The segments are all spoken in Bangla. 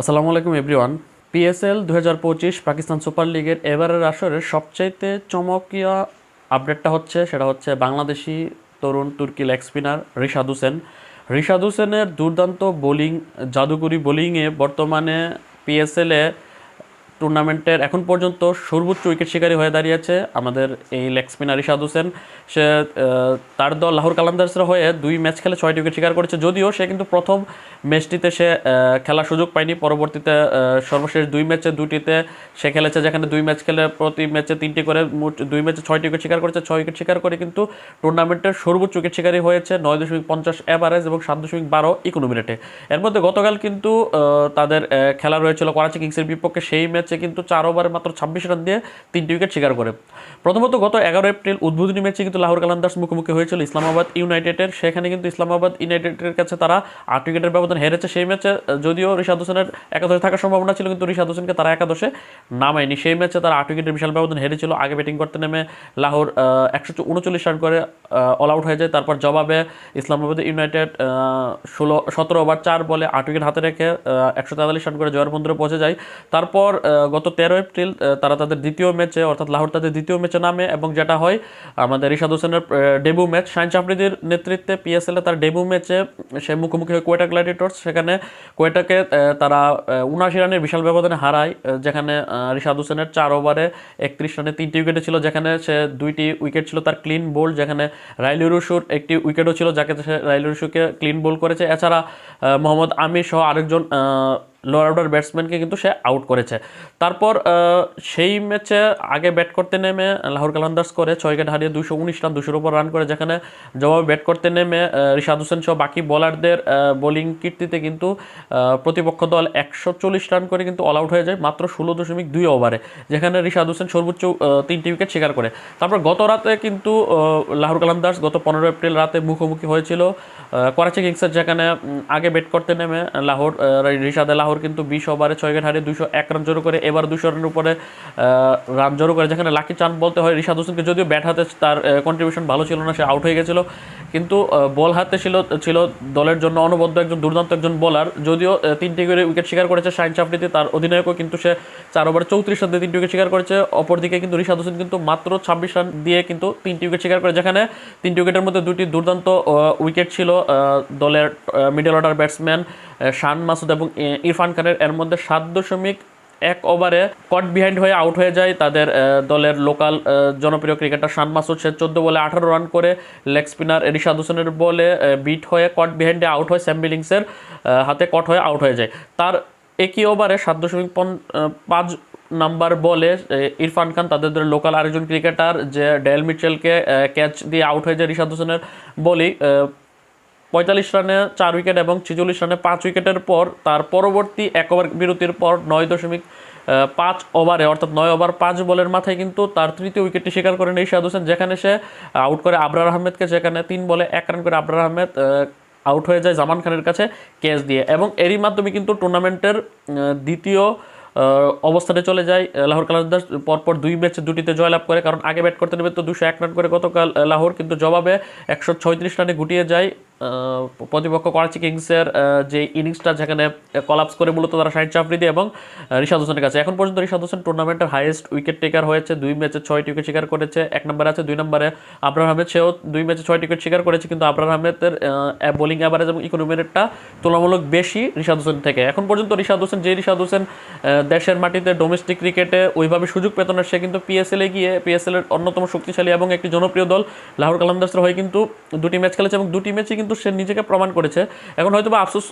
আসসালামু আলাইকুম, এভরিওয়ান। পিএসএল দু হাজার পঁচিশ পাকিস্তান সুপার লিগের এবারের আসরের সবচাইতে চমকীয় আপডেটটা হচ্ছে, সেটা হচ্ছে বাংলাদেশি তরুণ তুর্কি লেগ স্পিনার রিশাদ হোসেন। রিশাদ হোসেনের দুর্দান্ত বোলিং, জাদুকরি বোলিংয়ে বর্তমানে পিএসএলে টুর্নামেন্টের এখন পর্যন্ত সর্বোচ্চ উইকেট শিকারী হয়ে দাঁড়িয়েছে আমাদের এই লেগ স্পিনার ইশাদ হোসেন। সে তার দল লাহোর কালান্দার্সের হয়ে দুই ম্যাচ খেলে ছয়টি উইকেট শিকার করেছে। যদিও সে কিন্তু প্রথম ম্যাচটিতে সে খেলার সুযোগ পায়নি। পরবর্তীতে সর্বশেষ দুই ম্যাচে দুটিতে সে খেলেছে, যেখানে দুই ম্যাচ খেলে প্রতি ম্যাচে তিনটি করে, মোট দুই ম্যাচে ছয়টি উইকেট শিকার করেছে। ছয় উইকেট শিকার করে কিন্তু টুর্নামেন্টের সর্বোচ্চ উইকেট শিকারী হয়েছে নয় দশমিক পঞ্চাশ অ্যাভারেজ এবং সাত দশমিক বারো ইকোনমি রেটে এর মধ্যে গতকাল কিন্তু তাদের খেলা রয়েছিল করাচি কিংসের বিপক্ষে। সেই ম্যাচে কিন্তু চার ওভারে মাত্র ছাব্বিশ রান দিয়ে তিনটি উইকেট শিকার করে। প্রথমত, গত এগারো এপ্রিল উদ্বোধনী ম্যাচে কিন্তু লাহোর কালান্দার্স মুখোমুখি হয়েছিল ইসলামাবাদ ইউনাইটেডের। সেখানে কিন্তু ইসলামাবাদ ইউনাইটেডের কাছে তারা আট উইকেটের ব্যবধান হেরেছে। সেই ম্যাচে, যদিও রিশাদ হোসেনের একাদশে থাকার সম্ভাবনা ছিল, কিন্তু রিশাদ হোসেনকে তারা একাদশে নামায়নি। সেই ম্যাচে তারা আট উইকেটের বিশাল ব্যবধান হেরেছিল। আগে ব্যাটিং করতে নেমে লাহোর একশো উনচল্লিশ রান করে অল আউট হয়ে যায়। তারপর জবাবে ইসলামাবাদ ইউনাইটেড ষোলো, সতেরো ওভার চার বলে আট উইকেট হাতে রেখে একশো তেতাল্লিশ রান করে জয়ের বন্ধুরে পৌঁছে যায়। তারপর গত তেরো এপ্রিল তারা তাদের দ্বিতীয় ম্যাচে, অর্থাৎ লাহোর তাদের দ্বিতীয় ম্যাচে নামে এবং যেটা হয়, আমাদের রিশাদ হোসেনের ডেবু ম্যাচ শাহিন চাপড়িদির নেতৃত্বে পিএসএল তার ডেবু ম্যাচে সে মুখোমুখি হয় কোয়েটা গ্ল্যাডিটর্স সেখানে কোয়েটাকে তারা উনআশি রানের বিশাল ব্যবধানে হারায় যেখানে রিশাদ হোসেনের চার ওভারে একত্রিশ রানে তিনটি উইকেটে ছিল, যেখানে সে দুইটি উইকেট ছিল তার ক্লিন বোল্ড যেখানে রাইলু রুশুর একটি উইকেটও ছিল, যাকে সে রাইলু রুশুকে ক্লিন বোল করেছে। এছাড়া মোহাম্মদ আমির সহ আরেকজন লোয়ার অর্ডার ব্যাটসম্যানকে কিন্তু সে আউট করেছে। তারপর সেই ম্যাচে আগে ব্যাট করতে নেমে লাহোর কালান্দার্স করে ছয় উইকেট হারিয়ে দুশো উনিশ রান দুশোর উপর রান করে, যেখানে জবাবে ব্যাট করতে নেমে রিশাদ হোসেন সহ বাকি বোলারদের বোলিং কীর্তিতে কিন্তু প্রতিপক্ষ দল একশো চল্লিশ রান করে কিন্তু অল আউট হয়ে যায়, মাত্র ষোলো দশমিক দুই ওভারে যেখানে রিশাদ হোসেন সর্বোচ্চ তিনটি উইকেট শিকার করে। তারপর গত রাতে কিন্তু লাহোর কালান্দার্স গত পনেরো এপ্রিল রাতে মুখোমুখি হয়েছিল করাচি কিংসের, যেখানে আগে ব্যাট করতে নেমে লাহোর রিশাদে লাহোর কিন্তু বিশ ওভারে ছয় উইকেট হারিয়ে দুশো এক রান জোরো করে। এবার দুশো রানের উপরে রান জোরো করে। যেখানে লাকি চান বলতে হয় রিশাদ হোসেনকে, যদিও ব্যাট হাতে তার কন্ট্রিবিউশন ভালো ছিল না, সে আউট হয়ে গেছিল। কিন্তু বল হাতে ছিল ছিল দলের জন্য অনবদ্য একজন, দুর্দান্ত একজন বোলার যদিও তিনটি করে উইকেট শিকার করেছে শাহিন চাপড়িতে তার অধিনায়কও, কিন্তু সে চার ওভারে চৌত্রিশ রান দিয়ে তিনটি উইকেট শিকার করেছে। অপরদিকে কিন্তু রিশাদ হোসেন কিন্তু মাত্র ছাব্বিশ রান দিয়ে কিন্তু তিনটি উইকেট শিকার করে। যেখানে তিনটি উইকেটের মধ্যে দুটি দুর্দান্ত উইকেট ছিল দলের middle order batsman Shan Masood এবং ইরফান খানের। এর মধ্যে সাত দশমিক এক ওভারে কট বিহাইন্ড হয়ে আউট হয়ে যায় তাদের দলের লোকাল জনপ্রিয় ক্রিকেটার শান মাসুদ। সে চোদ্দ বলে আঠারো রান করে লেগ স্পিনার রিশাদ হোসেনের বলে বিট হয়ে কট বিহাইন্ডে আউট হয় স্যাম বিলিংসের হাতে কট হয়ে আউট হয়ে যায়। তার একই ওভারে সাত দশমিক পাঁচ নাম্বার বলে ইরফান খান তাদের লোকাল আরেকজন ক্রিকেটার যে ডেল মিচেলকে ক্যাচ দিয়ে আউট হয়ে যায় রিশাদ হোসেনের বলেই পঁয়তাল্লিশ রানে চার উইকেট এবং ছেচল্লিশ রানে পাঁচ উইকেটের পর তার পরবর্তী এক ওভার বিরতির পর নয় দশমিক পাঁচ ওভারে, অর্থাৎ নয় ওভার পাঁচ বলের মাথায় কিন্তু তার তৃতীয় উইকেটটি শিকার করে নেই শাহাদ হোসেন, যেখানে সে আউট করে আবরার আহমেদকে, যেখানে তিন বলে এক রান করে আবরার আহমেদ আউট হয়ে যায় জামান খানের কাছে ক্যাচ দিয়ে। এবং এরই মাধ্যমে কিন্তু টুর্নামেন্টের দ্বিতীয় অবস্থানে চলে যায় লাহোর কালান্দার্স পরপর দুই ম্যাচে দুটিতে জয়লাভ করে, কারণ আগে ব্যাট করতে নেবে তো দুশো এক রান করে গতকাল লাহোর। কিন্তু জবাবে একশো ছয়ত্রিশ রানে গুটিয়ে যায় প্রতিপক্ষ করাচি কিংসের যে ইনিংসটা যেখানে কলাপস করে মূলত তারা শাহিদ চাফরিদি এবং রিশাদ হোসেনের কাছে। এখন পর্যন্ত রিশাদ হোসেন টুর্নামেন্টের হাইয়েস্ট উইকেট টেকার হয়েছে, দুই ম্যাচে ছয়টি উইকেট শিকার করেছে, এক নম্বরে আছে, দুই নম্বরে আবরার আহমেদ, সেও দুই ম্যাচে ছয়টি উইকেট শিকার করেছে, কিন্তু আবরার আহমেদের বোলিং অ্যাভারেজ এবং ইকোনমি রেটটা তুলনামূলক বেশি রিশাদ হোসেন থেকে। এখন পর্যন্ত রিশাদ হোসেন, যে ঋষাদ হোসেন দেশের মাটিতে ডোমেস্টিক ক্রিকেটে ওইভাবে সুযোগ পেত না, সে কিন্তু পিএসএল গিয়ে পিএসএলের অন্যতম শক্তিশালী এবং একটি জনপ্রিয় দল লাহোর কালান্দার্সের হয়ে কিন্তু দুটি ম্যাচ খেলেছে এবং দুটি ম্যাচে কিন্তু সে নিজেকে প্রমাণ করেছে। এখন হয়তো বা আফসোস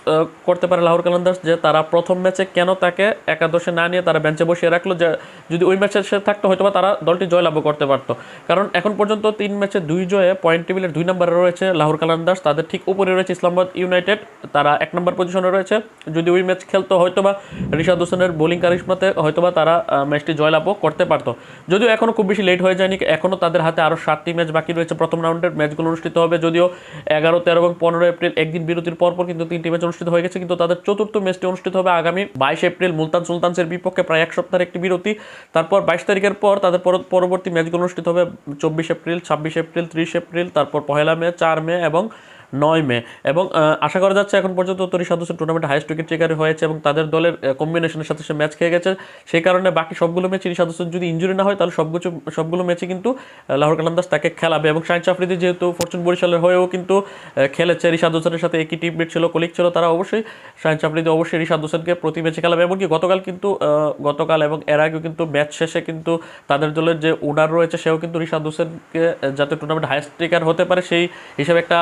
করতে পারে লাহোর কালান্দার্স যে তারা প্রথম ম্যাচে কেন তাকে একাদশে না নিয়ে তারা বেঞ্চে বসিয়ে রাখল যে যদি ওই ম্যাচে সে থাকতো হয়তো বা তারা দলটি জয়লাভও করতে পারতো। কারণ এখন পর্যন্ত তিন ম্যাচে দুই জয়ে পয়েন্ট টেবিলের দুই নম্বরে রয়েছে লাহোর কালান্দার্স তাদের ঠিক উপরে রয়েছে ইসলামাবাদ ইউনাইটেড, তারা এক নম্বর পজিশনে রয়েছে। যদি ওই ম্যাচ খেলতো হয়তো বা রিশাদ হোসেনের বোলিং কারিশমাতে হয়তো বা তারা ম্যাচটি জয়লাভও করতে পারতো। যদিও এখনও খুব বেশি লেট হয়ে যায়নি এখনও তাদের হাতে আরও সাতটি ম্যাচ বাকি রয়েছে। প্রথম রাউন্ডের ম্যাচগুলো অনুষ্ঠিত হবে, যদিও এগারো তেরো এবং পনেরো এপ্রিল একদিন বিরতির পর পর কিন্তু তিনটি ম্যাচ অনুষ্ঠিত হয়ে গেছে। কিন্তু তাদের চতুর্থ ম্যাচটি অনুষ্ঠিত হবে আগামী বাইশ এপ্রিল মুলতান সুলতানসের বিপক্ষে প্রায় এক সপ্তাহের একটি বিরতি। তারপর বাইশ তারিখের পর তাদের পর- পরবর্তী ম্যাচগুলো অনুষ্ঠিত হবে চব্বিশ এপ্রিল, ছাব্বিশ এপ্রিল, ত্রিশ এপ্রিল, তারপর পহেলা মে, চার মে এবং নয় মে। এবং আশা করা যাচ্ছে এখন পর্যন্ত তো রিশাদ হোসেন টুর্নামেন্টে হাইস্ট উইকেট টেকার হয়েছে এবং তাদের দলের কম্বিনেশনের সাথে সে ম্যাচ খেয়ে গেছে। সেই কারণে বাকি সবগুলো ম্যাচে রিশাদ হোসেন যদি ইঞ্জুরি না হয়, তাহলে সবগুলো সবগুলো ম্যাচে কিন্তু লাহোর কালান্দাস তাকে খেলাবে। এবং শাহিন আফ্রিদি যেহেতু ফরচুন বরিশালের হয়েও কিন্তু খেলেছে, রিশাদ হোসেনের সাথে একই টিমমেট ছিল কলিগ ছিল, তারা অবশ্যই শাহিন আফ্রিদি অবশ্যই রিশাদ হোসেনকে প্রতি ম্যাচে খেলাবে। এমনকি গতকাল কিন্তু গতকাল এবং এর আগেও কিন্তু ম্যাচ শেষে কিন্তু তাদের দলের যে ওনার রয়েছে, সেও কিন্তু রিশাদ হোসেনকে যাতে টুর্নামেন্ট হাইস্ট টেকার হতে পারে, সেই হিসেবে একটা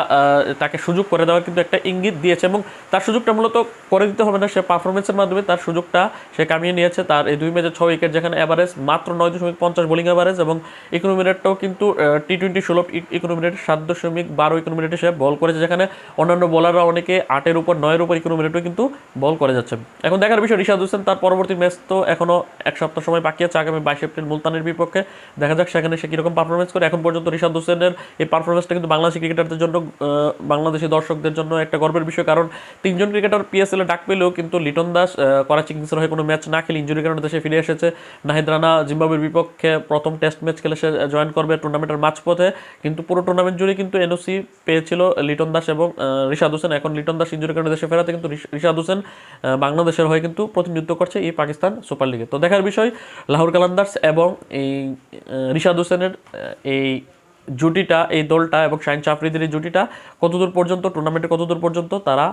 তাকে সুযোগ করে দেওয়ার কিন্তু একটা ইঙ্গিত দিয়েছে এবং তার সুযোগটা মূলত করে দিতে হবে না। সে পারফরমেন্সের মাধ্যমে তার সুযোগটা সে কামিয়ে নিয়েছে। তার এই দুই ম্যাচে ছয় উইকেট, যেখানে অ্যাভারেজ মাত্র নয় দশমিক পঞ্চাশ বোলিং অ্যাভারেজ এবং ইকোনমিনেটটাও কিন্তু টি টোয়েন্টি ষোলো ইকোনমিনেট সাত দশমিক বারো ইকোনমিনেটে সে বল করেছে, যেখানে অন্যান্য বলাররা অনেকে আটের উপর, নয়ের উপর ইকোনমিনেটও কিন্তু বল করে যাচ্ছে। এখন দেখার বিষয়, রিশাদ হোসেন তার পরবর্তী ম্যাচ তো এখনও এক সপ্তাহ সময় বাকি আছে। আগামী বাইশ এপ্রিল মুলতানের বিপক্ষে। দেখা যাক সেখানে সে কীরকম পারফরমেন্স করে। এখন পর্যন্ত রিশাদ হোসেনের এই পারফরমেন্সটা কিন্তু বাংলাদেশি ক্রিকেটারদের জন্য বাংলাদেশি দর্শকদের জন্য একটা গর্বের বিষয়, কারণ তিনজন ক্রিকেটার পিএসএল এ ডাক পেলেও কিন্তু লিটন দাস করাচি কিংসের হয়ে কোনো ম্যাচ না খেলে ইঞ্জুরি কারণে দেশে ফিরে এসেছে। নাহিদ রানা জিম্বাবুয়ের বিপক্ষে প্রথম টেস্ট ম্যাচ খেলে সে জয়েন করবে টুর্নামেন্টের মাঝপথে। কিন্তু পুরো টুর্নামেন্ট জুড়ে কিন্তু এনওসি পেয়েছিল লিটন দাস এবং রিশাদ হোসেন। এখন লিটন দাস ইঞ্জুরি কারণে দেশে ফেরাতে কিন্তু রিশ- রিশাদ হোসেন বাংলাদেশের হয়ে কিন্তু প্রতিনিধিত্ব করছে এই পাকিস্তান সুপার লিগে তো দেখার বিষয়, লাহোর কালান্দার্স এবং এই রিশাদ হোসেনের এই জুটিটা, এই দলটা এবং শাহিন চাফরিদের এই জুটিটা কতদূর পর্যন্ত টুর্নামেন্টে কতদূর পর্যন্ত তারা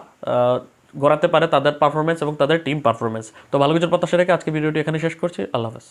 গড়াতে পারে তাদের পারফরমেন্স এবং তাদের টিম পারফরমেন্স তো ভালো কিছুর প্রত্যাশা রেখে আজকে ভিডিওটি এখানে শেষ করছি। আল্লাহ হাফেজ।